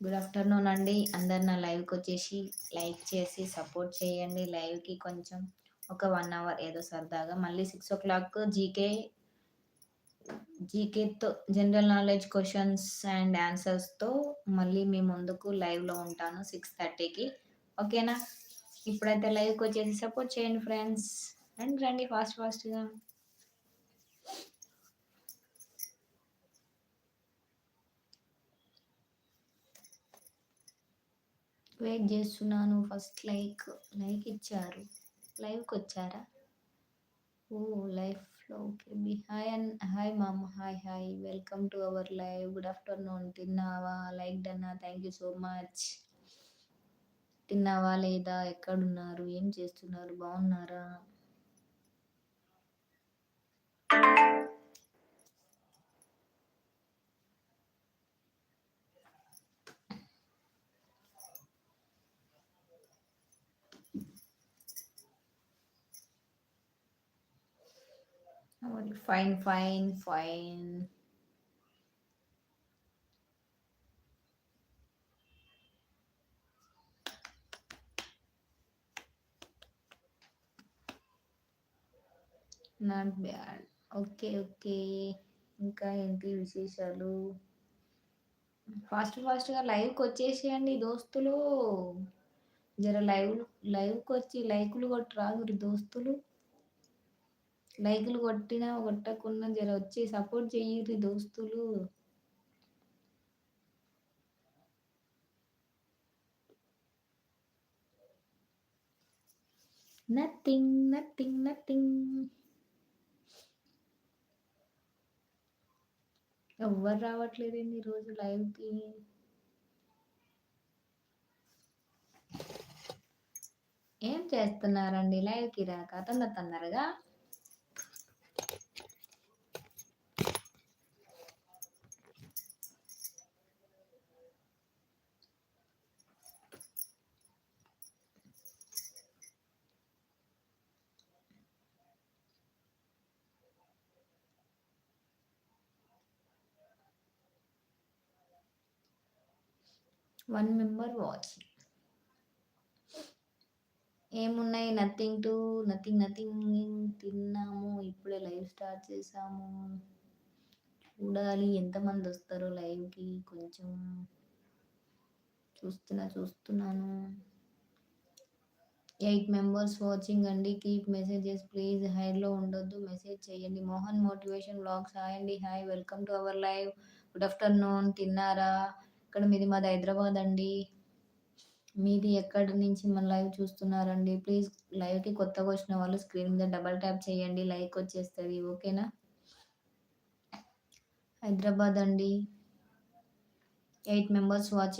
Good afternoon అండి. అందరు నా లైవ్కి వచ్చేసి లైక్ చేసి సపోర్ట్ చేయండి. లైవ్కి కొంచెం ఒక వన్ అవర్ ఏదో సరదాగా మళ్ళీ సిక్స్ ఓ క్లాక్ జీకే జీకేతో జనరల్ నాలెడ్జ్ క్వశ్చన్స్ అండ్ ఆన్సర్స్తో మళ్ళీ మీ ముందుకు లైవ్లో ఉంటాను సిక్స్ థర్టీకి. ఓకేనా? ఇప్పుడైతే లైవ్కి వచ్చేసి సపోర్ట్ చేయండి ఫ్రెండ్స్. రండి రండి ఫాస్ట్ ఫాస్ట్గా. వెయిట్ చేస్తున్నాను ఫస్ట్ లైక్ లైక్ ఇచ్చారు. లైవ్కి వచ్చారా? ఓ లైఫ్లో okay. B hi and hi ma'am hi hi. Welcome to our live. Good afternoon. తిన్నావా? Like డన్నా. Thank you so much. తిన్నావా లేదా? ఎక్కడున్నారు? ఏం చేస్తున్నారు? బాగున్నారా? Fine fine fine not bad okay okay ఇంకా ఏంటి విశేషాలు? ఫాస్ట్ ఫాస్ట్గా లైవ్కి వచ్చేసేయండి దోస్తులు. జర లైవ్ లైవ్కి వచ్చి లైకులు కొట్టరాదు దోస్తులు. లైకులు కొట్టినా కొట్టకున్నా జర వచ్చి సపోర్ట్ చెయ్యి దోస్తులు. Nothing nothing nothing. ఎవ్వరు రావట్లేదండి ఈరోజు లైవ్కి? ఏం చేస్తున్నారండి లైవ్కి రాక తొందర తొందరగా? వన్ మెంబర్ వాచింగ్ ఏమున్నాయి? నథింగ్ టు నథింగ్ నథింగ్ తిన్నాము? ఇప్పుడే లైవ్ స్టార్ట్ చేసాము. చూడాలి ఎంతమంది వస్తారో లైవ్కి కొంచెం చూస్తున్నా చూస్తున్నాను. ఎయిట్ మెంబర్స్ వాచింగ్ అండి. కీప్ మెసేజెస్ ప్లీజ్ హైలో ఉండొద్దు. మెసేజ్ చేయండి. మోహన్ మోటివేషన్ బ్లాగ్స్ హాయ్ అండి. Hi welcome to our live good afternoon తిన్నారా? ఇక్కడ మీది మాది హైదరాబాద్ అండి. మీది ఎక్కడి నుంచి మన లైవ్ చూస్తున్నారండి? ప్లీజ్ లైవ్కి కొత్తగా వచ్చిన వాళ్ళు స్క్రీన్ మీద డబల్ ట్యాప్ చేయండి. లైక్ వచ్చేస్తుంది. ఓకేనా? హైదరాబాద్ అండి. Eight members watching